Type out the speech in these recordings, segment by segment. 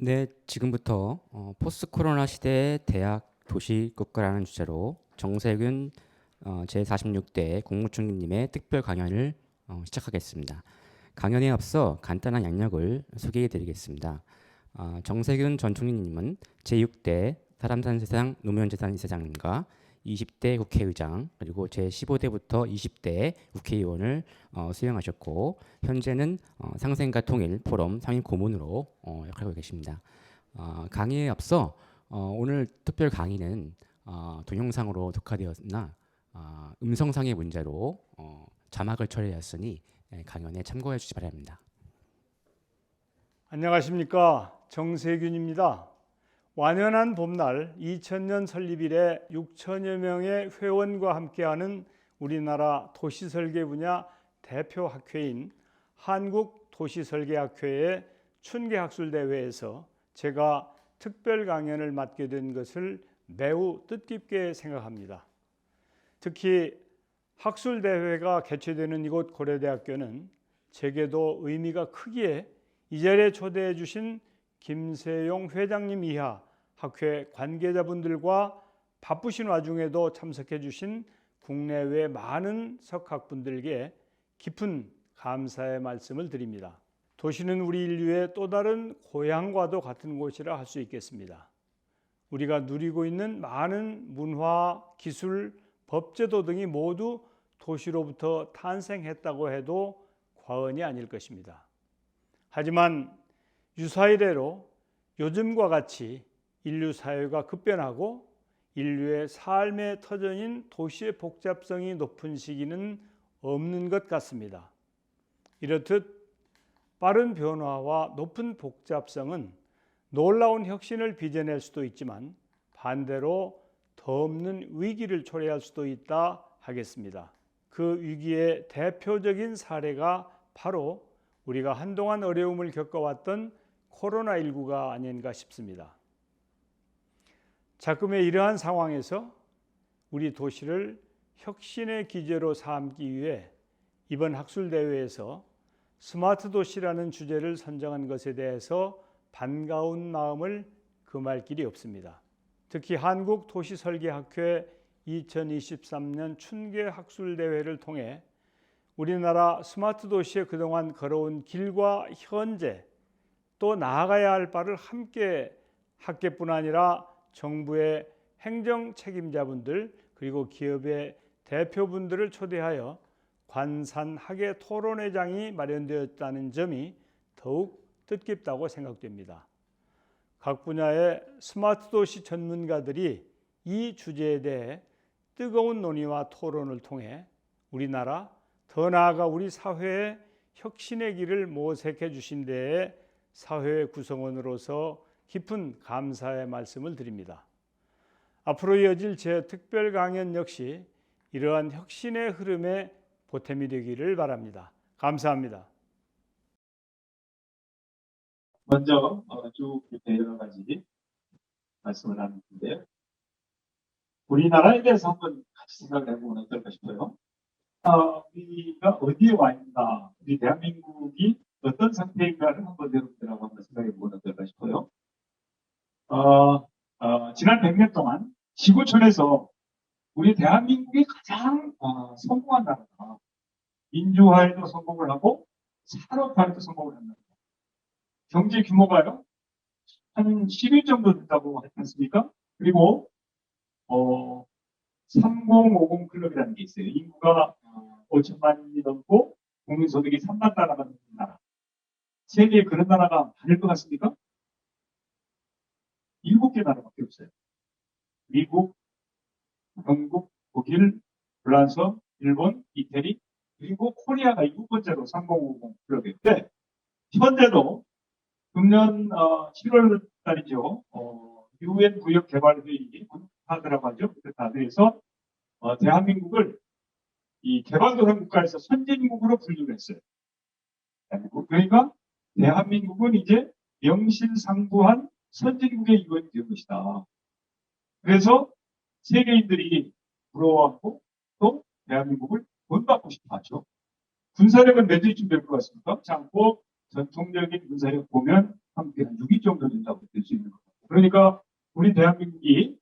네, 지금부터 어, 포스트 코로나 시대의 대학 도시 국가라는 주제로 정세균 어, 제46대 국무총리님의 특별 강연을 어, 시작하겠습니다. 강연에 앞서 간단한 양력을 소개해 드리겠습니다. 어, 정세균 전 총리님은 제6대 사람 산 세상 노무현 재단 이사장님과 20대 국회의장 그리고 제 15대부터 20대 국회의원을 어, 수행하셨고 현재는 어, 상생과 통일 포럼 상임 고문으로 어, 역할하고 계십니다. 어, 강의에 앞서 어, 오늘 특별 강의는 어, 동영상으로 녹화되었으나 어, 음성상의 문제로 어, 자막을 처리하였으니 예, 강연에 참고해 주시 기 바랍니다. 안녕하십니까 정세균입니다. 완연한 봄날 2000년 설립 이래 6천여 명의 회원과 함께하는 우리나라 도시설계 분야 대표 학회인 한국도시설계학회의 춘계학술대회에서 제가 특별 강연을 맡게 된 것을 매우 뜻깊게 생각합니다. 특히 학술대회가 개최되는 이곳 고려대학교는 제게도 의미가 크기에 이 자리에 초대해 주신 김세용 회장님 이하 학회 관계자분들과 바쁘신 와중에도 참석해 주신 국내외 많은 석학분들께 깊은 감사의 말씀을 드립니다. 도시는 우리 인류의 또 다른 고향과도 같은 곳이라 할 수 있겠습니다. 우리가 누리고 있는 많은 문화, 기술, 법제도 등이 모두 도시로부터 탄생했다고 해도 과언이 아닐 것입니다. 하지만 유사이래로 요즘과 같이 인류 사회가 급변하고 인류의 삶의 터전인 도시의 복잡성이 높은 시기는 없는 것 같습니다. 이렇듯 빠른 변화와 높은 복잡성은 놀라운 혁신을 빚어낼 수도 있지만 반대로 더 없는 위기를 초래할 수도 있다 하겠습니다. 그 위기의 대표적인 사례가 바로 우리가 한동안 어려움을 겪어왔던 코로나19가 아닌가 싶습니다. 자금의 이러한 상황에서 우리 도시를 혁신의 기제로 삼기 위해 이번 학술 대회에서 스마트 도시라는 주제를 선정한 것에 대해서 반가운 마음을 금할 길이 없습니다. 특히 한국 도시 설계 학회 2023년 춘계 학술 대회를 통해 우리나라 스마트 도시에 그동안 걸어온 길과 현재 또 나아가야 할 바를 함께 학계뿐 아니라 정부의 행정 책임자분들 그리고 기업의 대표분들을 초대하여 관산학예 토론회장이 마련되었다는 점이 더욱 뜻깊다고 생각됩니다. 각 분야의 스마트 도시 전문가들이 이 주제에 대해 뜨거운 논의와 토론을 통해 우리나라 더 나아가 우리 사회의 혁신의 길을 모색해 주신 데에 사회 구성원으로서 깊은 감사의 말씀을 드립니다. 앞으로 이어질 제 특별 강연 역시 이러한 혁신의 흐름에 보탬이 되기를 바랍니다. 감사합니다. 먼저 어, 쭉 여러 가지 말씀을 나누는데요. 우리나라에 대해서 한번 같이 생각을 해보면 어떨까 싶어요. 어, 우리가 어디에 와 있나, 우리 대한민국이 어떤 상태인가를 한번 여러분들하고 한번 생각해 보면 어떨까 싶어요. 어, 어, 지난 100년 동안 지구촌에서 우리 대한민국이 가장 어, 성공한 나라다. 민주화에도 성공을 하고 산업화에도 성공을 한다. 경제 규모가요 한 10일 정도 된다고 하지 않습니까? 그리고 어, 3050 클럽이라는 게 있어요. 인구가 5천만이 넘고 국민소득이 3만 달러가 넘는 나라. 세계에 그런 나라가 많을 것 같습니까? 일곱 개 나라밖에 없어요. 미국, 영국, 독일, 프랑스, 일본, 이태리, 그리고 코리아가 일곱 번째로 3050 클럽인데 현재도 금년 어, 7월 달이죠. 어, 유엔 구역 개발 회의 하더라고 하죠. 그 다들에서 어, 대한민국을 이 개발도상 국가에서 선진국으로 분류를 했어요. 그러니까 대한민국은 이제 명실상부한 선진국의 이원이 될 것이다. 그래서 세계인들이 부러워하고 또 대한민국을 본받고 싶어 하죠. 군사력은 몇 년쯤 될 것 같습니까? 참고 전통적인 군사력 보면 함께 한 6위 정도 된다고 볼 수 있는 것 같아요. 그러니까 우리 대한민국이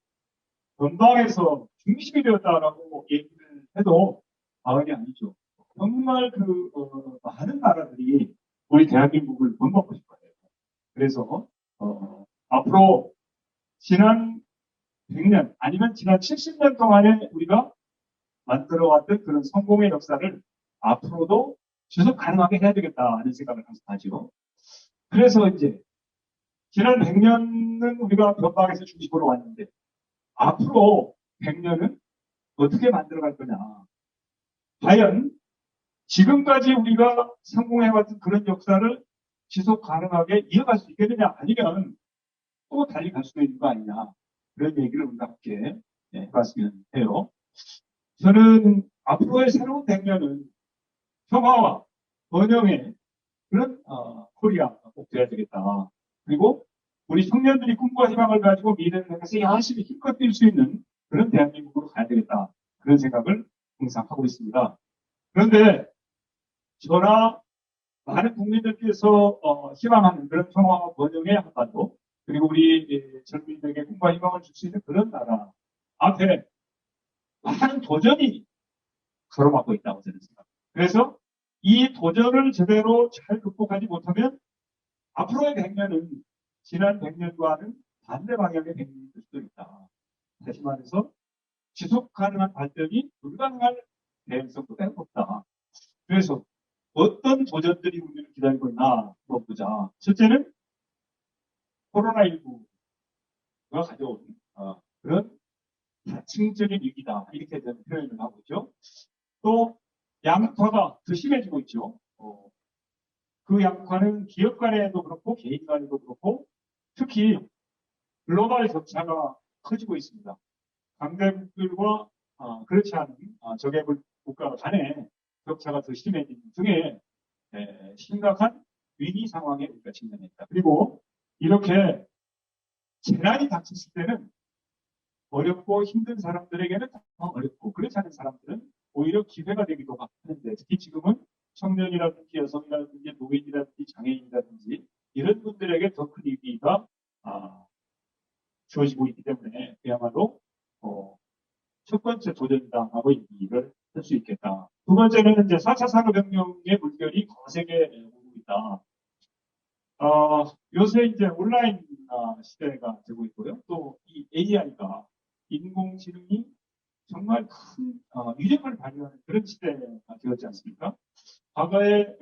전방에서 중심이 되었다라고 얘기를 해도 과언이 아니죠. 정말 그 어, 많은 나라들이 우리 대한민국을 본받고 싶어요. 그래서 어, 앞으로 지난 100년 아니면 지난 70년 동안에 우리가 만들어왔던 그런 성공의 역사를 앞으로도 지속 가능하게 해야 되겠다 하는 생각을 항상 하죠. 그래서 이제 지난 100년은 우리가 변방에서 중심으로 왔는데 앞으로 100년은 어떻게 만들어갈 거냐. 과연 지금까지 우리가 성공해왔던 그런 역사를 지속 가능하게 이어갈 수 있겠느냐 아니면 또 달리 갈 수도 있는 거 아니냐 그런 얘기를 우리가 함께 예, 해봤으면 해요. 저는 앞으로의 새로운 100년은 평화와 번영의 그런 어, 코리아가 꼭 돼야 되겠다. 그리고 우리 청년들이 꿈과 희망을 가지고 미래를 향해서 열심히 힘껏 뛸 수 있는 그런 대한민국으로 가야 되겠다. 그런 생각을 항상 하고 있습니다. 그런데 저나 많은 국민들께서 어, 희망하는 그런 평화와 번영의 한반도 그리고 우리 예, 젊은이들에게 꿈과 희망을 줄 수 있는 그런 나라 앞에 많은 도전이 가로막고 있다고 저는 생각합니다. 그래서 이 도전을 제대로 잘 극복하지 못하면 앞으로의 100년은 지난 100년과는 반대 방향의 100년이 될 수도 있다. 다시 말해서 지속 가능한 발전이 불가능할 가능성도 매우 높다. 그래서 어떤 도전들이 우리를 기다리고 있나 물어보자. 첫째는 코로나19가 가져온 어, 그런 다층적인 위기다. 이렇게 저는 표현을 하고 있죠. 또 양극화가 더 심해지고 있죠. 어, 그 양극화는 기업 간에도 그렇고 개인 간에도 그렇고 특히 글로벌 격차가 커지고 있습니다. 강대국들과 어, 그렇지 않은 어, 저개발 국가 간의 격차가 더 심해지는 등의 에, 심각한 위기 상황에 우리가 직면했다. 그리고 이렇게 재난이 닥쳤을 때는 어렵고 힘든 사람들에게는 더 어렵고 그렇지 않은 사람들은 오히려 기회가 되기도 하는데 특히 지금은 청년이라든지 여성이라든지 노인이라든지 장애인이라든지 이런 분들에게 더 큰 위기가 아, 주어지고 있기 때문에 그야말로 어, 첫 번째 도전이다라고 얘기를 할 수 있겠다. 두 번째는 이제 4차 산업혁명의 물결이 거세게 오고 있다. 어, 요새 이제 온라인 아, 시대가 되고 있고요. 또 이 AI가 인공지능이 정말 큰 어, 위력을 발휘하는 그런 시대가 되었지 않습니까? 과거에 에,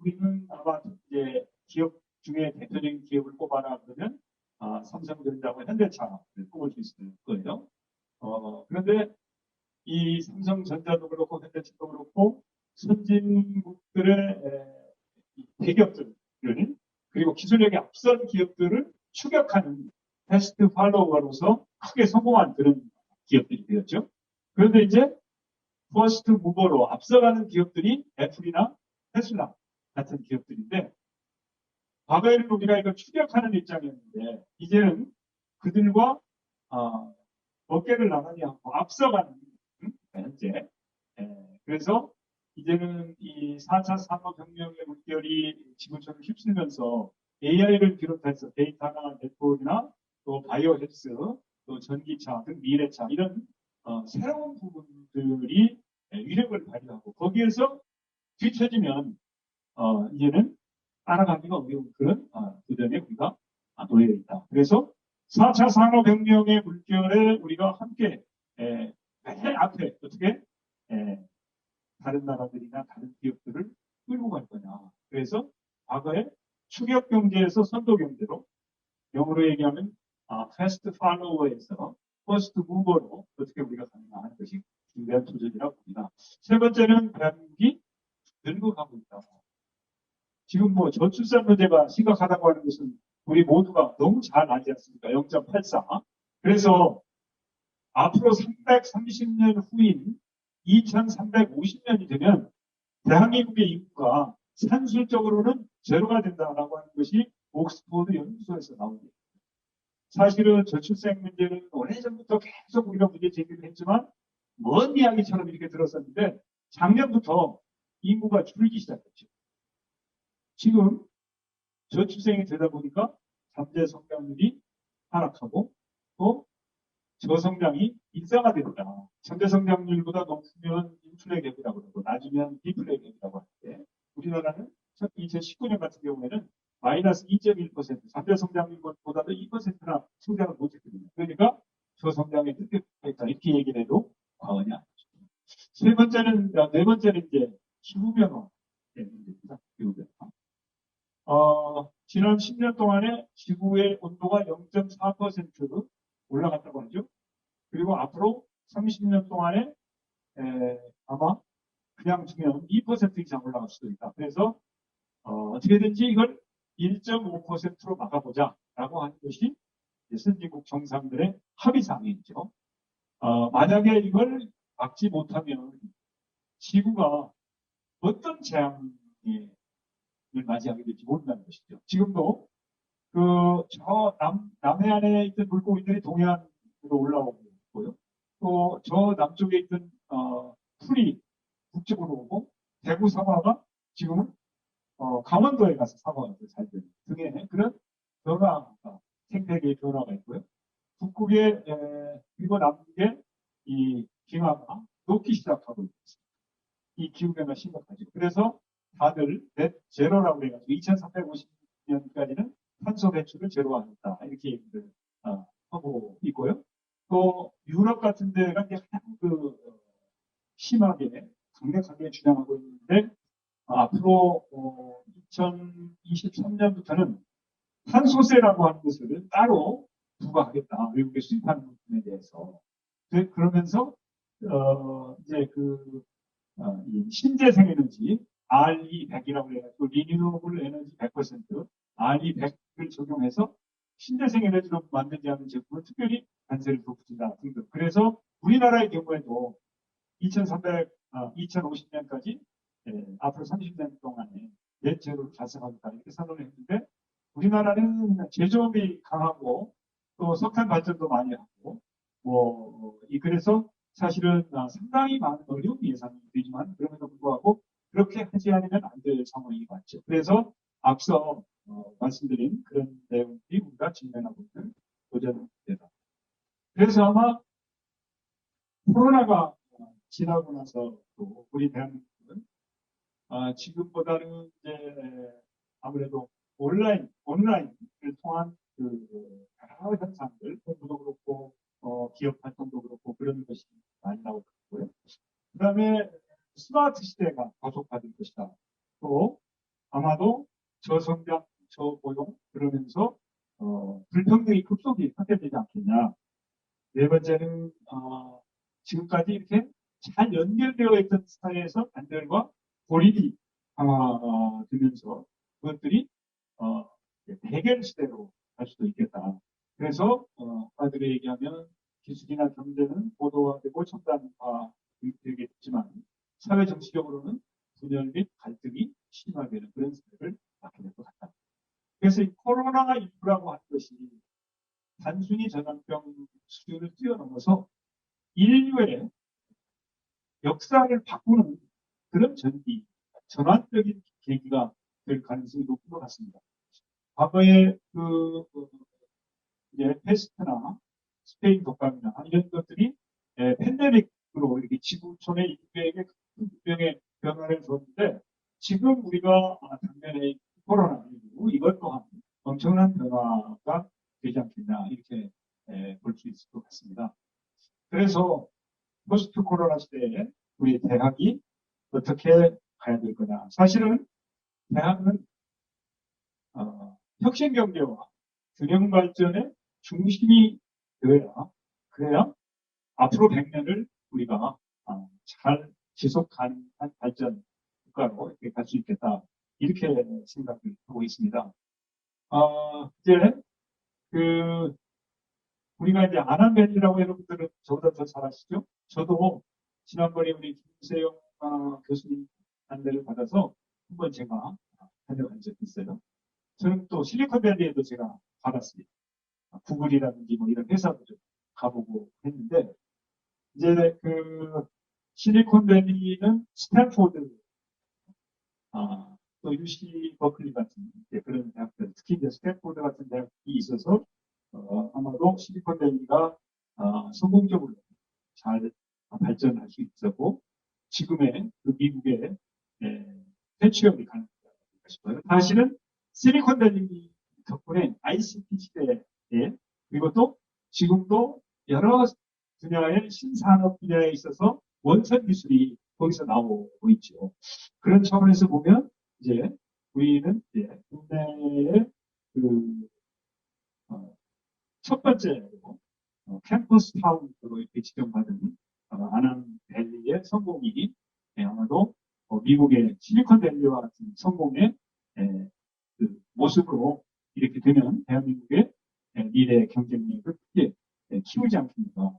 우리는 아마 이제 기업 중에 대표적인 기업을 꼽아라 그러면 아, 삼성전자와 현대차를 꼽을 수 있을 거예요. 어, 그런데 이 삼성전자도 그렇고 현대차도 그렇고 선진국들의 에, 이 대기업들을 그리고 기술력이 앞선 기업들을 추격하는 패스트 팔로워로서 크게 성공한 그런 기업들이 되었죠. 그런데 이제 퍼스트 무버로 앞서가는 기업들이 애플이나 테슬라 같은 기업들인데 과거에는 우리가 이걸 추격하는 입장이었는데 이제는 그들과 어, 어깨를 나란히 하고 앞서가는 음, 현재 에, 그래서 이제는 이 4차 산업혁명의 물결이 지구촌을 휩쓸면서 AI를 비롯해서 데이터나 네트워크나 또 바이오 헬스, 또 전기차 등 미래차 이런 어, 새로운 부분들이 위력을 발휘하고 거기에서 뒤처지면 어, 이제는 따라가기가 어려운 그런 어, 도전에 우리가 놓여 있다. 그래서 4차 산업혁명의 물결에 우리가 함께 에, 맨 앞에 어떻게 에, 다른 나라들이나 다른 기업들을 끌고 갈 거냐. 그래서 과거에 추격 경제에서 선도 경제로 영어로 얘기하면 아, 패스트 팔로워에서 퍼스트 무버로 어떻게 우리가 하는 것이 중대한 도전이라고 봅니다. 세 번째는 대한민국이 늙어가고 있다. 지금 뭐 저출산 문제가 심각하다고 하는 것은 우리 모두가 너무 잘 알지 않습니까? 0.84. 그래서 앞으로 330년 후인 2350년이 되면 대한민국의 인구가 산술적으로는 제로가 된다라고 하는 것이 옥스퍼드 연구소에서 나옵니다. 사실은 저출생 문제는 오래전부터 계속 우리가 문제 제기를 했지만 먼 이야기처럼 이렇게 들었었는데 작년부터 인구가 줄기 시작했죠. 지금 저출생이 되다 보니까 잠재 성장률이 하락하고 또 저성장이 일상화된다. 잠재 성장률보다 높으면 인플레 갭이라고 그러고 낮으면 디플레 갭이라고 하는데 우리나라는 2019년 같은 경우에는 마이너스 2.1% 잠재 성장률보다도 2%나 성장을 못했거든요. 그러니까 저성장에 뜻했다 이렇게 얘기를 해도 과언이 아니죠. 세 번째는 아, 네 번째는 이제 기후 변화 문제입니다. 기후 변화. 어, 지난 10년 동안에 지구의 온도가 0.4% 올라갔다고 하죠. 그리고 앞으로 30년 동안에 에, 아마 그냥 두면 2% 이상 올라갈 수도 있다. 그래서 어, 떻게든지 이걸 1.5%로 막아보자라고 하는 것이 선진국 정상들의 합의사항이죠. 어, 만약에 이걸 막지 못하면 지구가 어떤 재앙을 맞이하게 될지 모른다는 것이죠. 지금도 그 저 남 남해안에 있던 물고기들이 동해안으로 올라오고 있고요. 또 저 남쪽에 있던 어, 풀이 북쪽으로 오고 대구 사과가 지금은 어, 강원도에 가서 사과가 잘 되는 등의 그런 변화가 생태계의 변화가 있고요. 북극에 에, 그리고 남극에 이 빙하가 녹기 시작하고 있습니다. 이 기후변화 심각하죠. 그래서 다들 넷 제로라고 해가지고 2350년까지는 탄소 배출을 제로하겠다 이렇게 얘기를 어, 하고 있고요. 또 유럽 같은 데가 가장 그 어, 심하게 강력하게 주장하고 있는데 어, 앞으로 2023년부터는 탄소세라고 하는 것을 따로 부과하겠다 외국에 수입하는 부분에 대해서 그- 그러면서 어, 이제 그 어, 이 신재생 에너지 RE100이라고 해가지고 리뉴어블 에너지 100% RE100을 적용해서 신재생 에너지로 만들지 않은 제품을 특별히 관세를 돋구진다 등등. 그래서 우리나라의 경우에도 2300, 아, 2050년까지 예, 앞으로 30년 동안에 넷 제로를 달성하겠다 이렇게 선언을 했는데 우리나라는 제조업이 강하고 또 석탄 발전도 많이 하고 뭐 이 그래서 사실은 아, 상당히 많은 어려운 예상이 되지만 그럼에도 불구하고 그렇게 하지 않으면 안 될 상황이 맞죠. 그래서 앞서 어, 말씀드린 그런 내용들이 우리가 직면하고 있는 도전이다. 그래서 아마 코로나가 어, 지나고 나서 또 우리 대한민국 은 아, 지금보다는 이제 아무래도 온라인 온라인을 통한 그 여러 현상들 공부도 그렇고 어, 기업 활동도 그렇고 그런 것이 많이 나오고 있고요. 그다음에 스마트 시대가 가속화될 것이다. 또 아마도 저성장, 저고용 그러면서 어, 불평등이 급속히 확대되지 않겠냐. 네 번째는 어, 지금까지 이렇게 잘 연결되어 있던 사회에서 단절과 고립이 강화되면서 그것들이 어, 대결 시대로 갈 수도 있겠다. 그래서 어, 아들이 얘기하면 기술이나 경제는 고도화되고 첨단화되겠지만 사회 정치적으로는 분열 및 갈등이 심화되는 그런 사회를 맞게 될 것 같다. 그래서 이 코로나19라고 하는 것이 단순히 전염병 수준을 뛰어넘어서 인류의 역사를 바꾸는 그런 전기, 전환적인 계기가 될 가능성이 높은 것 같습니다. 과거에 그, 어, 이제 패스트나 스페인 독감이나 이런 것들이 에, 팬데믹으로 이렇게 지구촌의 인류에게 큰 병의 변화를 줬는데 지금 우리가 아, 작년에 코로나19 이것 또한 엄청난 변화가 되지 않겠나 이렇게 볼 수 있을 것 같습니다. 그래서 포스트 코로나 시대에 우리 대학이 어떻게 가야 될 거냐. 사실은 대학은 어, 혁신 경제와 균형 발전의 중심이 되어야 그래야 앞으로 100년을 우리가 어, 잘 지속 가능한 발전 국가로 이렇게 갈 수 있겠다 이렇게 생각을 하고 있습니다. 어, 이제 그 우리가 이제 안한벨이라고 여러분들은 저보다 더 잘 아시죠? 저도 지난번에 우리 김세영 어, 교수님 안내를 받아서 한 번 제가 다녀간 적이 있어요. 저는 또 실리콘밸리에도 제가 가봤습니다. 구글이라든지 뭐 이런 회사도 좀 가보고 했는데 이제 그 실리콘밸리는 스탠포드 아, 또 UC 버클리 같은 그런 대학들, 특히 이제 스탠포드 같은 대학이 있어서 어, 아마도 실리콘밸리가 어, 성공적으로 잘 발전할 수 있었고 지금의 그 미국의 에, 패취업이 가능하다 싶어요. 사실은 실리콘밸리 덕분에 ICT 시대에 그리고 또 지금도 여러 분야의 신산업 분야에 있어서 원천 기술이 거기서 나오고 있죠. 그런 차원에서 보면 이제 우리는 이제 국내의 그, 어, 첫 번째로 어, 캠퍼스 타운으로 이렇게 지정받은 어, 아남밸리의 성공이 예, 아마도 어, 미국의 실리콘밸리와 같은 성공의 예, 그 모습으로 이렇게 되면 대한민국의 예, 미래 경쟁력을 크게 예, 키우지 않겠는가.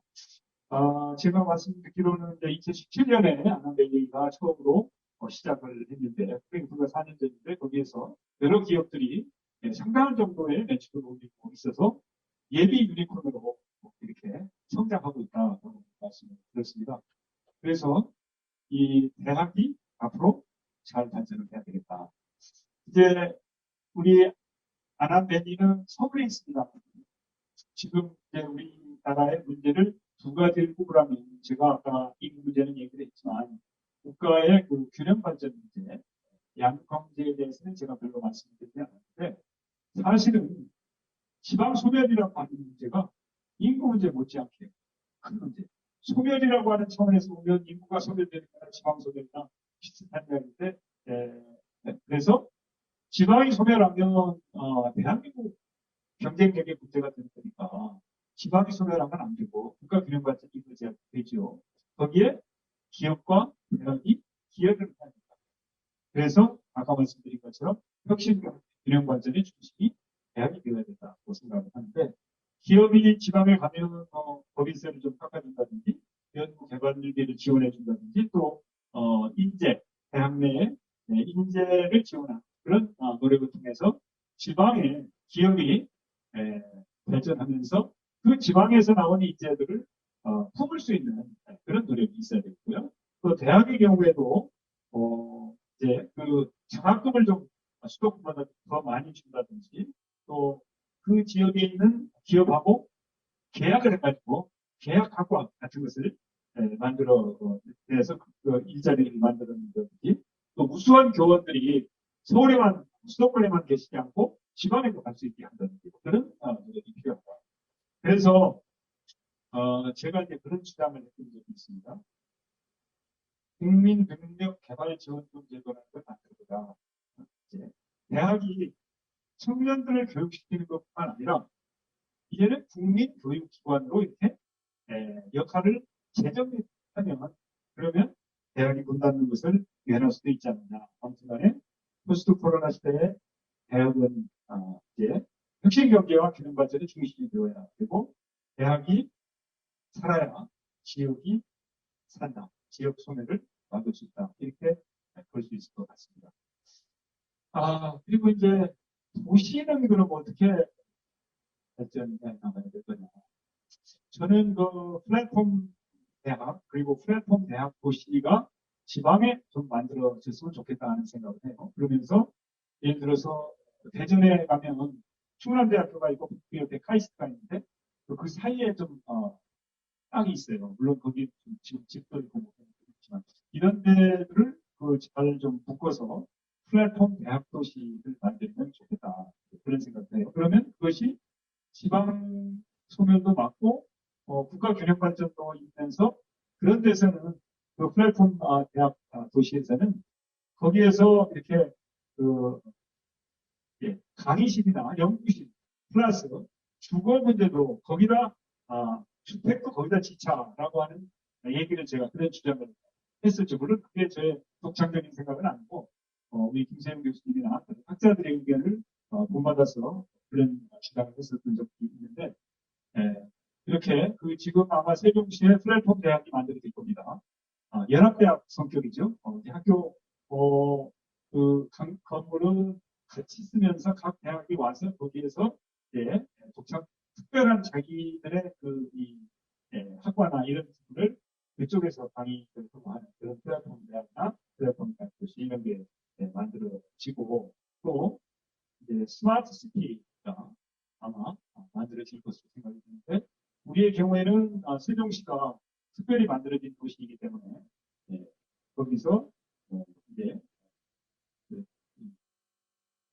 아, 제가 말씀 듣기로는 이제 2017년에 아남밸리가 처음으로 어, 시작을 했는데, 그게 불과 4년 전인데, 거기에서 여러 기업들이 예, 상당한 정도의 매출을 올리고 있어서 예비 유니콘으로 이렇게 성장하고 있다고 말씀을 드렸습니다. 그래서 이 대학이 앞으로 잘 발전을 해야 되겠다. 이제 우리 아남밸리는 서울에 있습니다. 지금 이제 우리나라의 문제를 두 가지를 꼽으라면 제가 아까 인구 문제는 얘기를 했지만 국가의 그 균형 발전 문제, 양광제에 대해서는 제가 별로 말씀드리지 않았는데 사실은 지방 소멸이라고 하는 문제가 인구 문제 못지않게 큰 문제. 소멸이라고 하는 차원에서 보면 인구가 소멸되는 거나 지방 소멸이나 비슷한 이야기인데 에, 네, 그래서 지방이 소멸하면 어, 대한민국 경쟁력의 문제가 되는 거니까 지방이 소멸하면 안 되고 국가 균형 발전이 문제가 되죠. 거기에 기업과 대학이 기여를 된다. 그래서 아까 말씀드린 것처럼 혁신 균형 발전의 중심이 대학이 되어야 된다고 생각을 하는데 기업이 지방에 가면 어, 법인세를 좀 깎아준다든지 연구 개발비를 지원해 준다든지 또 어, 인재 대학 내에 네, 인재를 지원하는 그런 어, 노력을 통해서 지방의 기업이 에, 발전하면서 그 지방에서 나온 인재들을 어, 품을 수 있는 그런 노력이 있어야 되고요. 또 대학의 경우에도 어, 이제 그 장학금을 좀 수도권보다 더 많이 준다든지 또 그 지역에 있는 기업하고 계약을 해가지고 계약 학과 같은 것을 에, 만들어 어, 내서 그, 그 일자리를 만들었는다든지 또 우수한 교원들이 서울에만 수도권에만 계시지 않고 지방에도 갈 수 있게 한다든지 그런 어, 노력이 필요합니다. 그래서 어, 제가 이제 그런 주장을 했던 적이 있습니다. 국민 능력 개발 지원금 제도라는 걸 이제 대학이 청년들을 교육시키는 것뿐만 아니라 이제는 국민 교육기관으로 이렇게 에, 역할을 재정하면 그러면 대학이 문 닫는 것을 면할 수도 있지 않느냐. 아무튼간에 포스트 코로나 시대에 대학은 어, 이제 혁신 경제와 균형 발전의 중심이 되어야 되고 대학이 살아야 지역이 산다. 지역 소멸을 막을 수 있다. 이렇게 볼 수 있을 것 같습니다. 아, 그리고 이제 도시는 그럼 어떻게 발전해 나가야 될 거냐. 저는 그 플랫폼 대학, 그리고 플랫폼 대학 도시가 지방에 좀 만들어졌으면 좋겠다는 생각을 해요. 그러면서 예를 들어서 대전에 가면 충남대학교가 있고 그 옆에 카이스트가 있는데 그 사이에 좀 어, 땅이 있어요. 물론 거기 좀 지금 집도 있고 뭐 있지만 이런 데를 그 잘 좀 묶어서 플랫폼 대학 도시를 만들면 좋겠다 그런 생각을 해요. 그러면 그것이 지방 소멸도 막고 어, 국가 균형 발전도 있면서 그런 데서는 그 플랫폼 아, 대학 아, 도시에서는 거기에서 이렇게 그 예, 강의실이나 연구실 플러스 주거 문제도 거기다 아, 주택도 거기다 지차라고 하는 얘기를 제가 그런 주장을 했었죠. 물론 그게 제 독창적인 생각은 아니고 어, 우리 김세영 교수님이나 학자들의 의견을 어, 본받아서 그런 주장을 했었던 적이 있는데 예, 이렇게 그 지금 아마 세종시에 플랫폼 대학이 만들어질 겁니다. 아, 연합대학 성격이죠. 어, 학교 어, 그 강- 건물은 같이 쓰면서 각 대학이 와서 거기에서 이제 독창 특별한 자기들의 그 이, 예, 학과나 이런 부분을 그쪽에서 강의를 하고 하는 그런 플랫폼 대학이나 플랫폼 대학 도시 이런 게 네, 만들어지고 또 이제 스마트 시티가 아마 만들어질 것으로 우리의 경우에는 아, 세종시가 특별히 만들어진 도시이기 때문에 네, 거기서 어, 이제 그, 음,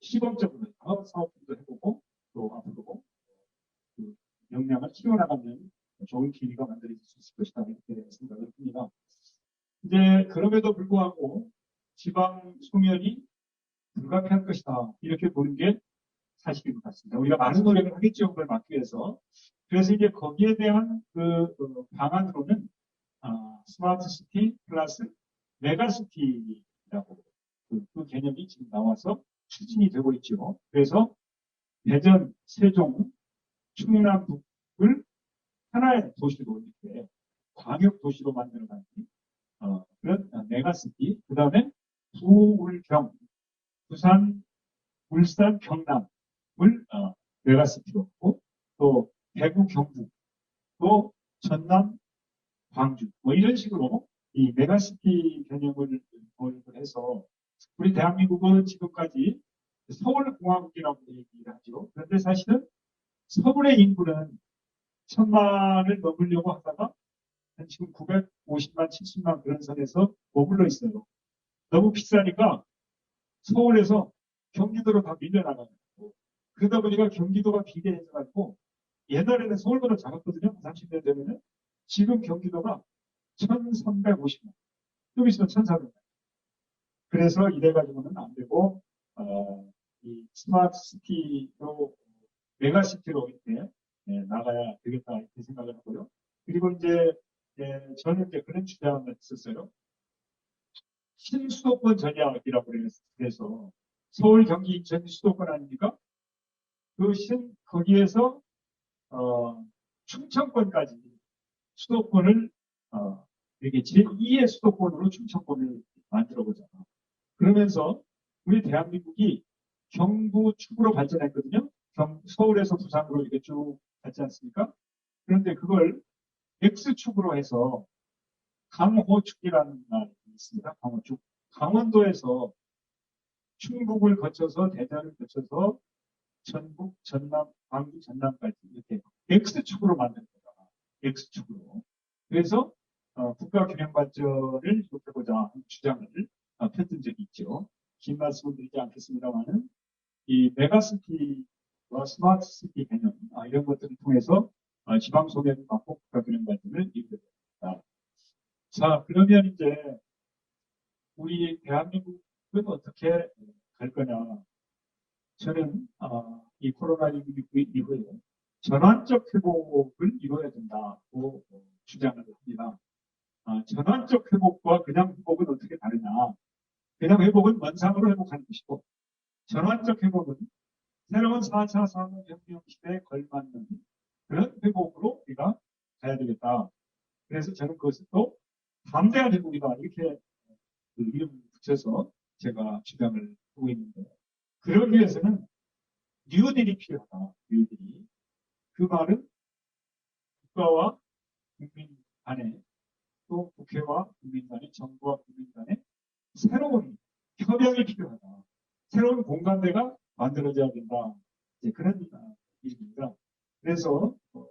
시범적으로 사업 사업도 해보고 또 앞으로 그 역량을 키워나가는 좋은 기회가 만들어질 수 있을 것이다 이렇게 생각을 합니다. 이제 그럼에도 불구하고 지방 소멸이 불가피할 것이다 이렇게 보는 게 사실인 것 같습니다. 우리가 많은 노력을 하겠죠 그걸 막기 위해서. 그래서 이제 거기에 대한 그 어, 방안으로는 아, 스마트 시티 플러스 메가시티라고 그, 그 개념이 지금 나와서 추진이 되고 있죠. 그래서 대전, 세종, 충남 북을 하나의 도시로 이렇게 광역 도시로 만들어가는 어, 그런 메가시티. 그 다음에 부울경, 부산, 울산, 경남을 어, 메가시티로 하고 또 대구, 경북, 또 전남, 광주 뭐 이런 식으로 이 메가시티 개념을 도입을 해서 우리 대한민국은 지금까지 서울공화국이라고 얘기를 하죠. 그런데 사실은 서울의 인구는 천만을 넘으려고 하다가 한 지금 950만, 70만 그런 선에서 머물러 있어요. 너무 비싸니까 서울에서 경기도로 다 밀려나가는 거고 그러다 보니까 경기도가 비대해져가지고 옛날에는 서울보다 작았거든요. 30년 되면은 지금 경기도가 1350만 좀 있으면 1400만 그래서 이래가지고는 안 되고 어, 이 스마트 시티로 메가시티로 이렇게 예, 나가야 되겠다 이렇게 생각을 하고요. 그리고 이제 예, 저는 이제 그런 주장을 했었어요. 신수도권 전략이라고 그래서 서울, 경기, 인천 수도권 아닙니까? 그 신, 거기에서 어, 충청권까지 수도권을 어, 이게 제2의 수도권으로 충청권을 만들어보자. 그러면서 우리 대한민국이 경부 축으로 발전했거든요. 경- 서울에서 부산으로 이렇게 쭉 갔지 않습니까? 그런데 그걸 X축으로 해서 강호축이라는 말이 있습니다. 강호축. 강원도에서 충북을 거쳐서 대전을 거쳐서 전북, 전남, 광주, 전남까지 이렇게 X축으로 만든 거다. X축으로. 그래서 어, 국가 균형 발전을 이룩해보자 하는 주장을 어, 폈던 적이 있죠. 긴 말씀을 드리지 않겠습니다만은 이 메가시티와 스마트시티 개념 아, 이런 것들을 통해서 어, 지방 소개를 받고 국가 균형 발전을 이루게 됩니다. 자 그러면 이제 우리 대한민국은 어떻게 갈 거냐? 저는 어, 이 코로나19 이후에 전환적 회복을 이뤄야 된다고 어, 주장을 합니다. 아, 전환적 회복과 그냥 회복은 어떻게 다르냐? 그냥 회복은 원상으로 회복하는 것이고, 전환적 회복은 새로운 4차 산업혁명 시대에 걸맞는 그런 회복으로 우리가 가야 되겠다. 그래서 저는 그것을 또 담대한 회복이다. 이렇게 그 이름을 붙여서 제가 주장을 하고 있는데, 그러기 위해서는 뉴딜이 필요하다. 뉴딜이. 그 말은 국가와 국민 간에 또 국회와 국민 간에 정부와 국민 간에 새로운 협약이 필요하다. 새로운 공간대가 만들어져야 된다. 이제 그런 아, 일입니다. 그래서 어,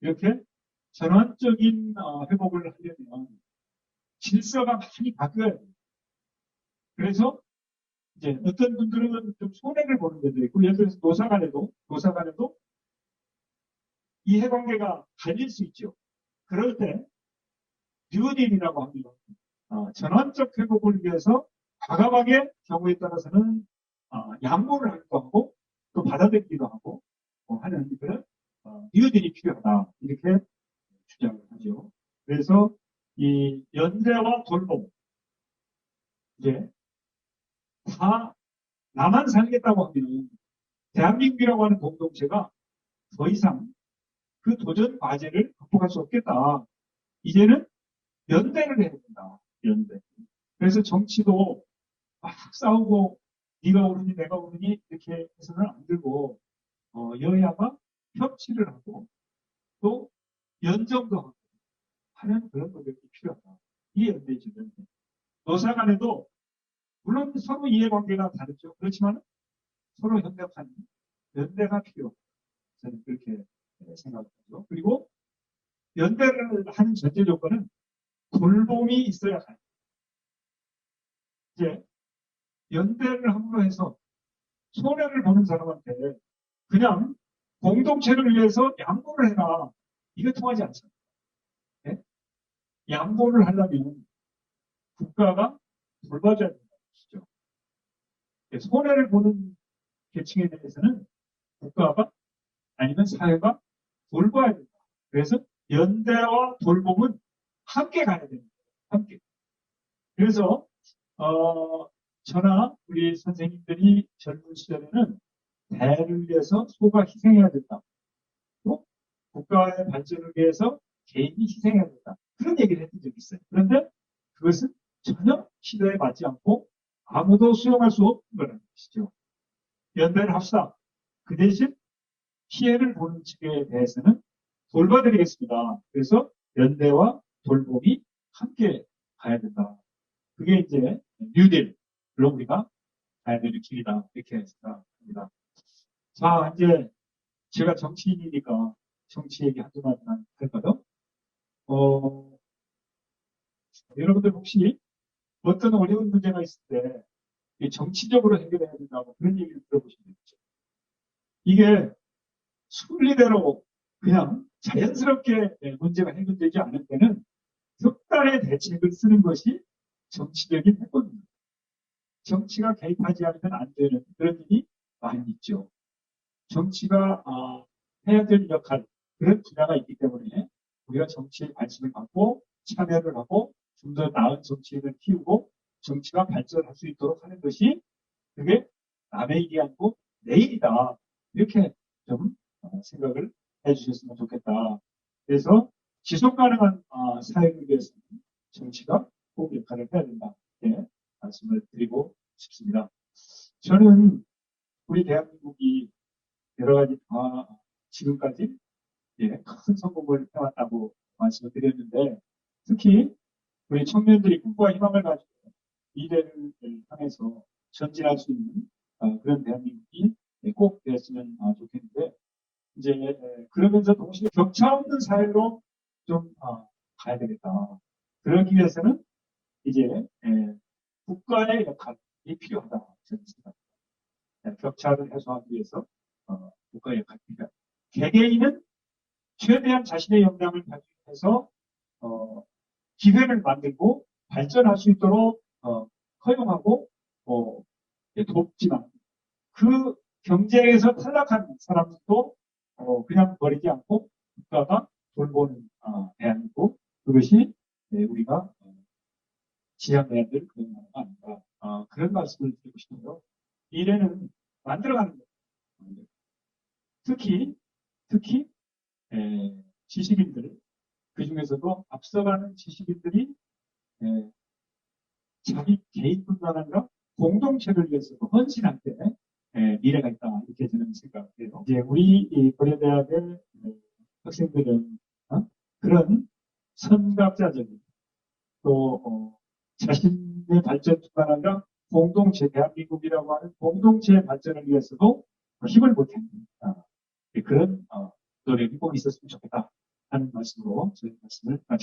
이렇게 전환적인 어, 회복을 하려면 질서가 많이 바뀌어야 돼요. 그래서 이제 어떤 분들은 좀 손해를 보는 데도 있고 예를 들어서 노사 간에도 노사 간에도 이해관계가 갈릴 수 있죠. 그럴 때 뉴딜이라고 합니다. 어, 전환적 회복을 위해서 과감하게 경우에 따라서는 어, 양보를 하기도 하고 또 받아들이기도 하고 뭐 하는 그런 어, 뉴딜이 필요하다 이렇게 주장을 하죠. 그래서 이 연대와 돌봄 이제 다 나만 살겠다고 하면 대한민국이라고 하는 공동체가 더 이상 그 도전 과제를 극복할 수 없겠다. 이제는 연대를 해야 된다. 연대. 그래서 정치도 막 싸우고 네가 오르니 내가 오르니 이렇게 해서는 안 되고 어, 여야가 협치를 하고 또 연정도 하고 하는 그런 노력이 필요하다. 이 연대죠. 연대. 노사 간에도 물론 서로 이해관계가 다르죠. 그렇지만 서로 협력하는 연대가 필요. 저는 그렇게 생각하죠. 그리고 연대를 하는 전제 조건은 돌봄이 있어야 해요. 이제 연대를 함으로 해서 손해를 보는 사람한테 그냥 공동체를 위해서 양보를 해라. 이거 통하지 않습니다. 예? 양보를 하려면 국가가 돌봐줘야. 예, 손해를 보는 계층에 대해서는 국가가 아니면 사회가 돌봐야 된다. 그래서 연대와 돌봄은 함께 가야 됩니다. 함께. 그래서 어, 저나 우리 선생님들이 젊은 시절에는 대를 위해서 소가 희생해야 된다. 또 국가의 발전을 위해서 개인이 희생해야 된다. 그런 얘기를 했던 적이 있어요. 그런데 그것은 전혀 시대에 맞지 않고 아무도 수용할 수 없는 거라는 것이죠. 연대를 합시다. 그 대신 피해를 보는 측에 대해서는 돌봐드리겠습니다. 그래서 연대와 돌봄이 함께 가야 된다. 그게 이제 뉴딜로 우리가 가야 되는 길이다. 이렇게 생각합니다. 자, 이제 제가 정치인이니까 정치 얘기 한두 마디만 할까요? 어, 여러분들 혹시 어떤 어려운 문제가 있을 때이 정치적으로 해결해야 된다고 그런 얘기를 들어보신 적 있죠? 이게 순리대로 그냥 자연스럽게 예, 문제가 해결되지 않을 때는 특단의 대책을 쓰는 것이 정치적인 해법입니다. 정치가 개입하지 않으면 안 되는 그런 일이 많이 있죠. 정치가 아, 해야 될 역할 그런 분야가 있기 때문에 우리가 정치에 관심을 갖고 참여를 하고 좀 더 나은 정치인을 키우고 정치가 발전할 수 있도록 하는 것이 그게 남의 일이 아니고 내 일이다 이렇게 좀 어, 생각을 해 주셨으면 좋겠다. 그래서 지속 가능한 아, 사회를 위해서는 정치가 꼭 역할을 해야 된다. 이렇게 말씀을 드리고 싶습니다. 저는 우리 대한민국이 여러 가지 다 지금까지 예, 큰 성공을 해왔다고 말씀을 드렸는데 청년들이 꿈과 희망을 가지고 미래를 향해서 전진할 수 있는 어, 그런 대한민국이 꼭 되었으면 아, 좋겠는데 이제 에, 그러면서 동시에 격차 없는 사회로 좀 아, 가야 되겠다. 그러기 위해서는 이제 에, 국가의 역할이 필요하다. 저는 생각합니다. 에, 격차를 해소하기 위해서 어, 국가의 필요하다. 개개인은 최대한 자신의 역량을 발휘해서 어, 기회를 만들고 발전할 수 있도록 어, 허용하고 어, 예, 돕지만 그 경쟁에서 탈락한 사람들도 어, 그냥 버리지 않고 국가가 돌보는 어, 대한민국 그것이 예, 우리가 어, 지향해야 될 그런 나라가 아닌가 어, 그런 말씀을 드리고 싶어요. 미래는 만들어가는 거예요. 특히 특히 에, 지식인들 그 중에서도 앞서가는 지식인들이 에, 자기 개인뿐만 아니라 공동체를 위해서도 헌신할 때 에, 미래가 있다 이렇게 저는 생각해요. 이제 우리 이 고려대학의 에, 학생들은 어? 그런 선각자적인 또 어, 자신의 발전뿐만 아니라 공동체 대한민국이라고 하는 공동체의 발전을 위해서도 힘을 보탠다. 그런 어, 노력이 꼭 있었으면 좋겠다 하는 말씀으로 저희 말씀을 마